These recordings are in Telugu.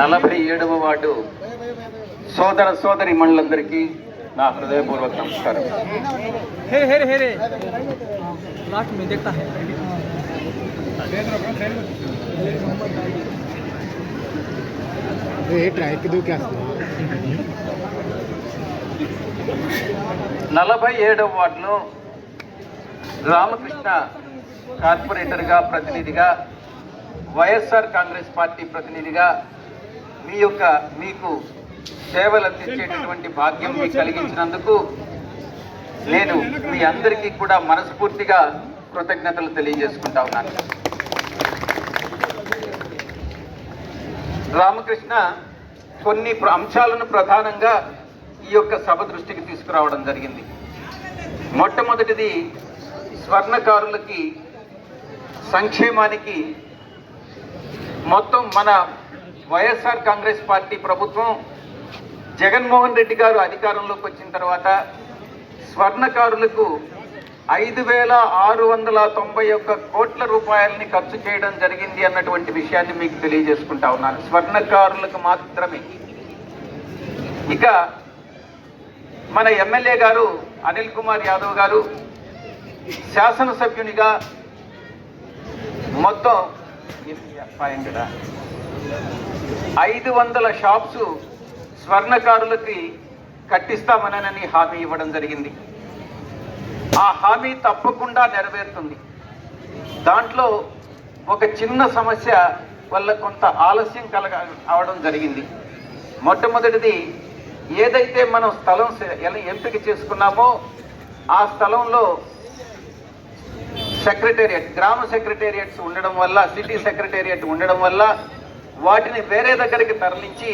నలభై ఏడవ వార్డు. సోదర సోదరి మండలందరికీ నా హృదయపూర్వక నమస్కారం. నలభై ఏడవ వార్డును రామకృష్ణ కార్పొరేటర్గా ప్రతినిధిగా వైఎస్ఆర్ కాంగ్రెస్ పార్టీ ప్రతినిధిగా మీ యొక్క మీకు సేవలు అందించేటటువంటి భాగ్యం మీకు కలిగించినందుకు నేను మీ అందరికీ కూడా మనస్ఫూర్తిగా కృతజ్ఞతలు తెలియజేసుకుంటా ఉన్నాను. రామకృష్ణ కొన్ని ప్ర- అంశాలను ప్రధానంగా ఈ యొక్క సభ దృష్టికి తీసుకురావడం జరిగింది. మొట్టమొదటిది స్వర్ణకారులకి సంక్షేమానికి మొత్తం మన వైఎస్ఆర్ కాంగ్రెస్ పార్టీ ప్రభుత్వం జగన్మోహన్ రెడ్డి గారు అధికారంలోకి వచ్చిన తర్వాత స్వర్ణకారులకు ఐదు వేల ఆరు వందల తొంభై ఒక్క కోట్ల రూపాయలని ఖర్చు చేయడం జరిగింది అన్నటువంటి విషయాన్ని మీకు తెలియజేసుకుంటా ఉన్నాను. స్వర్ణకారులకు మాత్రమే. ఇక మన ఎమ్మెల్యే గారు అనిల్ కుమార్ యాదవ్ గారు శాసనసభ్యునిగా మొత్తం ఫైవ్ ఐదు వందల షాప్స్ స్వర్ణకారులకి కట్టిస్తామనని హామీ ఇవ్వడం జరిగింది. ఆ హామీ తప్పకుండా నెరవేరుతుంది. దాంట్లో ఒక చిన్న సమస్య వల్ల కొంత ఆలస్యం కలగ అవడం జరిగింది. మొట్టమొదటిది ఏదైతే మనం స్థలం ఎలా ఎంపిక చేసుకున్నామో ఆ స్థలంలో సెక్రటేరియట్ గ్రామ సెక్రటేరియట్స్ ఉండడం వల్ల సిటీ సెక్రటేరియట్ ఉండడం వల్ల వాటిని వేరే దగ్గరికి తరలించి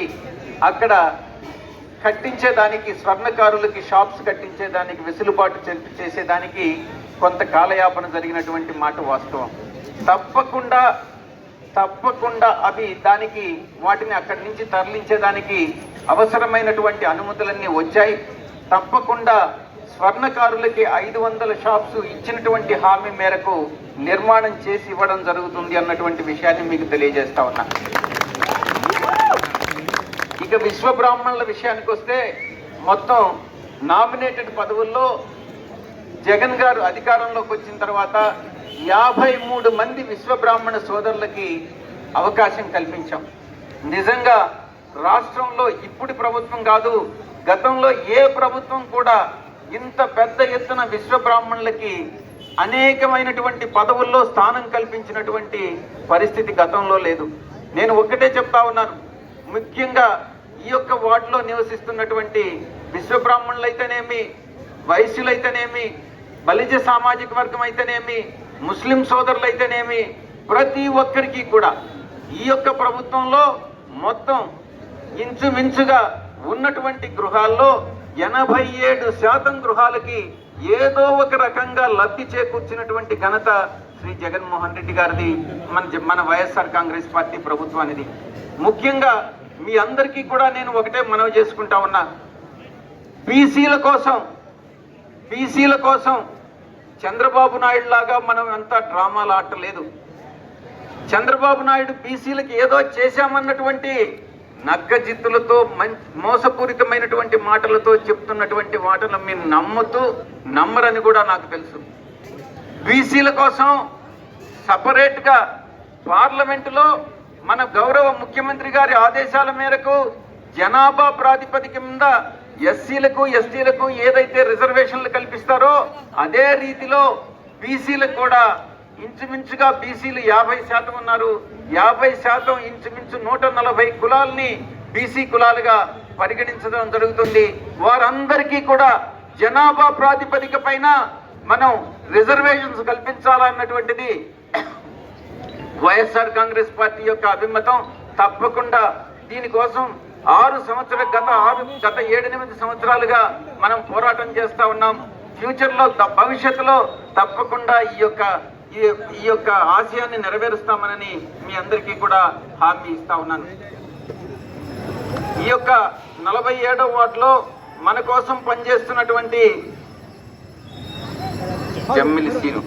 అక్కడ కట్టించేదానికి స్వర్ణకారులకి షాప్స్ కట్టించేదానికి వెసులుబాటు చేసేదానికి కొంత కాలయాపన జరిగినటువంటి మాట వాస్తవం. తప్పకుండా తప్పకుండా అవి దానికి వాటిని అక్కడి నుంచి తరలించేదానికి అవసరమైనటువంటి అనుమతులన్నీ వచ్చాయి. తప్పకుండా స్వర్ణకారులకి ఐదు వందల షాప్స్ ఇచ్చినటువంటి హామీ మేరకు నిర్మాణం చేసి ఇవ్వడం జరుగుతుంది అన్నటువంటి విషయాన్ని మీకు తెలియజేస్తా ఉన్నా. ఇక విశ్వ బ్రాహ్మణుల విషయానికి వస్తే మొత్తం నామినేటెడ్ పదవుల్లో జగన్ గారు అధికారంలోకి వచ్చిన తర్వాత యాభై మూడు మంది విశ్వ బ్రాహ్మణ సోదరులకి అవకాశం కల్పించాం. నిజంగా రాష్ట్రంలో ఇప్పుడు ప్రభుత్వం కాదు గతంలో ఏ ప్రభుత్వం కూడా ఇంత పెద్ద ఎత్తున విశ్వ బ్రాహ్మణులకి అనేకమైనటువంటి పదవుల్లో స్థానం కల్పించినటువంటి పరిస్థితి గతంలో లేదు. నేను ఒక్కటే చెప్తా ఉన్నాను. ముఖ్యంగా ఈ యొక్క వార్డులో నివసిస్తున్నటువంటి విశ్వబ్రాహ్మణులు అయితేనేమి వైశ్యులైతేనేమి బలిజ సామాజిక వర్గం అయితేనేమి ముస్లిం సోదరులు అయితేనేమి ప్రతి ఒక్కరికి కూడా ఈ యొక్క ప్రభుత్వంలో మొత్తం ఇంచుమించుగా ఉన్నటువంటి గృహాల్లో ఎనభై ఏడు శాతం గృహాలకి ఏదో ఒక రకంగా లబ్ధి చేకూర్చినటువంటి ఘనత శ్రీ జగన్మోహన్ రెడ్డి గారిది మన మన వైఎస్ఆర్ కాంగ్రెస్ పార్టీ ప్రభుత్వానిది ముఖ్యంగా మీ అందరికీ కూడా నేను ఒకటే మనవి చేసుకుంటా ఉన్నా. బీసీల కోసం బీసీల కోసం చంద్రబాబు నాయుడు లాగా మనం అంతా డ్రామాలు ఆడలేదు చంద్రబాబు నాయుడు బీసీలకు ఏదో చేశామన్నటువంటి నగ్గజిత్తులతో మంచి మోసపూరితమైనటువంటి మాటలతో చెప్తున్నటువంటి మాటలు మీరు నమ్ముతూ నమ్మరని కూడా నాకు తెలుసు. బీసీల కోసం సపరేట్గా పార్లమెంటులో మన గౌరవ ముఖ్యమంత్రి గారి ఆదేశాల మేరకు జనాభా ప్రాతిపదిక మీద ఎస్సీలకు ఎస్టీలకు ఏదైతే రిజర్వేషన్లు కల్పిస్తారో అదే రీతిలో బీసీలకు కూడా ఇంచుమించుగా బీసీలు యాభై శాతం ఉన్నారు. యాభై శాతం ఇంచుమించు నూట నలభై కులాల్ని బీసీ కులాలుగా పరిగణించడం జరుగుతుంది. వారందరికీ కూడా జనాభా ప్రాతిపదిక పైన మనం రిజర్వేషన్స్ కల్పించాలన్నటువంటిది వైఎస్ఆర్ కాంగ్రెస్ పార్టీ యొక్క అభిమతం తప్పకుండా దీనికోసం ఆరు సంవత్సరాల గత ఆరు గత ఏడెనిమిది సంవత్సరాలుగా మనం పోరాటం చేస్తూ ఉన్నాం. ఫ్యూచర్లో భవిష్యత్తులో తప్పకుండా ఈ యొక్క ఈ ఈ యొక్క ఆశయాన్ని నెరవేరుస్తామనని మీ అందరికీ కూడా హామీ ఇస్తా ఉన్నాను. ఈ యొక్క నలభై ఏడవ వార్డులో మన కోసం పనిచేస్తున్నటువంటి జమ్మిలి సీను.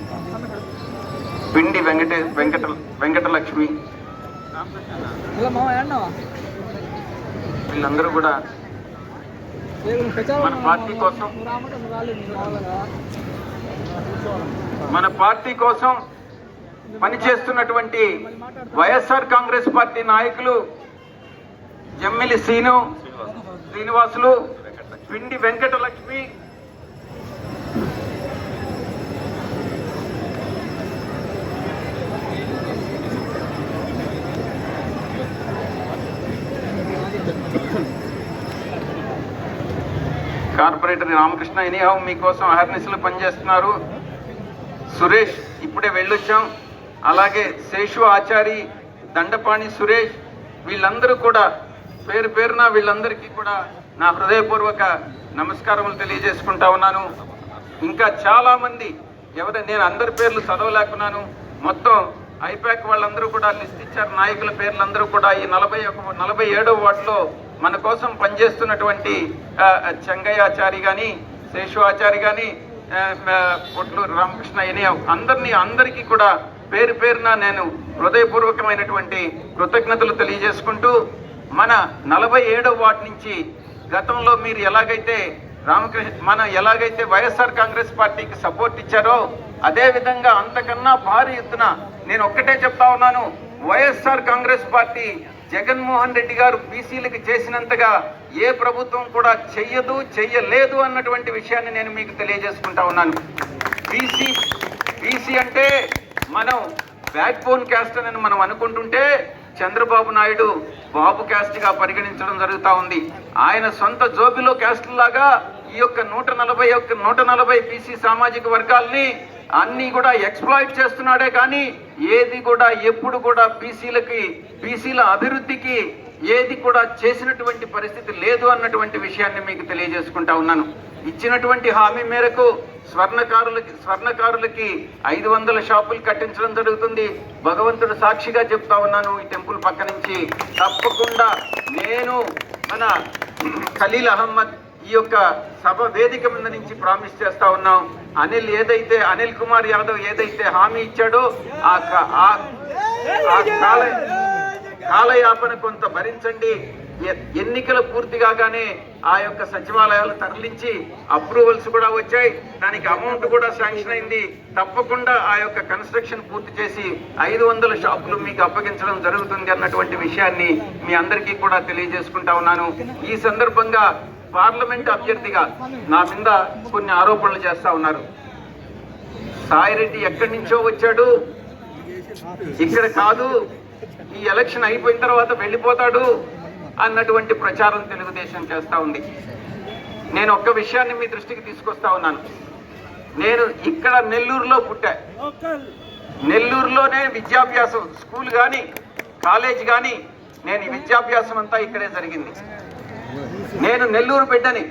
పిండి వెంకటే వెంకట వెంకటలక్ష్మి. వీళ్ళందరూ కూడా మన పార్టీ కోసం మన పార్టీ కోసం పనిచేస్తున్నటువంటి వైఎస్ఆర్ కాంగ్రెస్ పార్టీ నాయకులు జమ్మిలి శ్రీను శ్రీనివాసులు పిండి వెంకటలక్ష్మి కార్పొరేటర్ రామకృష్ణ ఎనీహౌ మీకోసం అహర్నిశలు పనిచేస్తున్నారు. సురేష్ ఇప్పుడే వెళ్ళొచ్చాం. అలాగే శేషు ఆచారి దండపాణి సురేష్ వీళ్ళందరూ కూడా పేరు పేరున వీళ్ళందరికీ కూడా నా హృదయపూర్వక నమస్కారములు తెలియజేసుకుంటా ఉన్నాను. ఇంకా చాలామంది ఎవరు నేను అందరి పేర్లు చదవలేకున్నాను. మొత్తం ఐపాక్ వాళ్ళందరూ కూడా లిస్ట్ ఇచ్చారు నాయకుల పేర్లందరూ కూడా ఈ నలభై ఒక నలభై ఏడవ వార్డులో మన కోసం పనిచేస్తున్నటువంటి ఆ, చెంగయ్యాచారి కానీ శేషువాచారి కానీ పొట్లూరు రామకృష్ణ ఎని అందరినీ అందరికీ కూడా పేరు పేరున నేను హృదయపూర్వకమైనటువంటి కృతజ్ఞతలు తెలియజేసుకుంటూ మన నలభై ఏడవ వాటి నుంచి గతంలో మీరు ఎలాగైతే రామకృష్ణ మన ఎలాగైతే వైఎస్ఆర్ కాంగ్రెస్ పార్టీకి సపోర్ట్ ఇచ్చారో అదేవిధంగా అంతకన్నా భారీ ఎత్తున నేను ఒక్కటే చెప్తా ఉన్నాను YSR Congress party Jaganmohan Reddy గారు బీసీలకు చేసినంతగా ఏ ప్రభుత్వం కూడా చెయ్యదు చెయ్యలేదు అన్నటువంటి విషయాన్ని నేను మీకు తెలియజేసుకుంటా ఉన్నాను. బీసీ బీసీ అంటే మనం బ్యాక్ బోన్ క్యాస్ట్ అని మనం అనుకుంటుంటే చంద్రబాబు నాయుడు బాబు క్యాస్ట్గా పరిగణించడం జరుగుతూ ఉంది. ఆయన సొంత జోబిలో క్యాస్ట్ లాగా ఈ యొక్క నూట నలభై ఒక్క నూట నలభై బీసీ సామాజిక వర్గాల్ని అన్ని కూడా ఎక్స్ప్లాయిట్ చేస్తున్నాడే కానీ ఏది కూడా ఎప్పుడు కూడా బీసీలకి బీసీల అభివృద్ధికి ఏది కూడా చేసినటువంటి పరిస్థితి లేదు అన్నటువంటి విషయాన్ని మీకు తెలియజేసుకుంటా ఉన్నాను. ఇచ్చినటువంటి హామీ మేరకు స్వర్ణకారులకి స్వర్ణకారులకి ఐదు వందల షాపులు కట్టించడం జరుగుతుంది. భగవంతుడు సాక్షిగా చెప్తా ఉన్నాను ఈ టెంపుల్ పక్క నుంచి. తప్పకుండా నేను మన ఖలీల్ అహమ్మద్ ఈ యొక్క సభ వేదిక మీద నుంచి ప్రామిస్ చేస్తా ఉన్నాం. అనిల్ ఏదైతే అనిల్ కుమార్ యాదవ్ ఏదైతే హామీ ఇచ్చాడో ఆ కాల కాలయాపన కొంత భరించండి. ఎ- ఎన్నికలు పూర్తి కాగానే ఆ యొక్క సచివాలయాలు తరలించి అప్రూవల్స్ కూడా వచ్చాయి. దానికి అమౌంట్ కూడా శాంక్షన్ అయింది. తప్పకుండా ఆ యొక్క కన్స్ట్రక్షన్ పూర్తి చేసి ఐదు వందల షాపులు మీకు అప్పగించడం జరుగుతుంది అన్నటువంటి విషయాన్ని మీ అందరికీ కూడా తెలియజేసుకుంటా ఉన్నాను. ఈ సందర్భంగా పార్లమెంట్ అభ్యర్థిగా నా మీద కొన్ని ఆరోపణలు చేస్తా ఉన్నారు. సాయిరెడ్డి ఎక్కడి నుంచో వచ్చాడు? ఇక్కడ కాదు ఈ ఎలక్షన్ అయిపోయిన తర్వాత వెళ్ళిపోతాడు అన్నటువంటి ప్రచారం తెలుగుదేశం చేస్తూ ఉంది. నేను ఒక్క విషయాన్ని మీ దృష్టికి తీసుకొస్తా ఉన్నాను. నేను ఇక్కడ నెల్లూరులో పుట్టా. నెల్లూరులోనే విద్యాభ్యాసం స్కూల్ కానీ కాలేజ్ కానీ నేను ఈ విద్యాభ్యాసం అంతా ఇక్కడే జరిగింది. నేను నెల్లూరు బిడ్డని.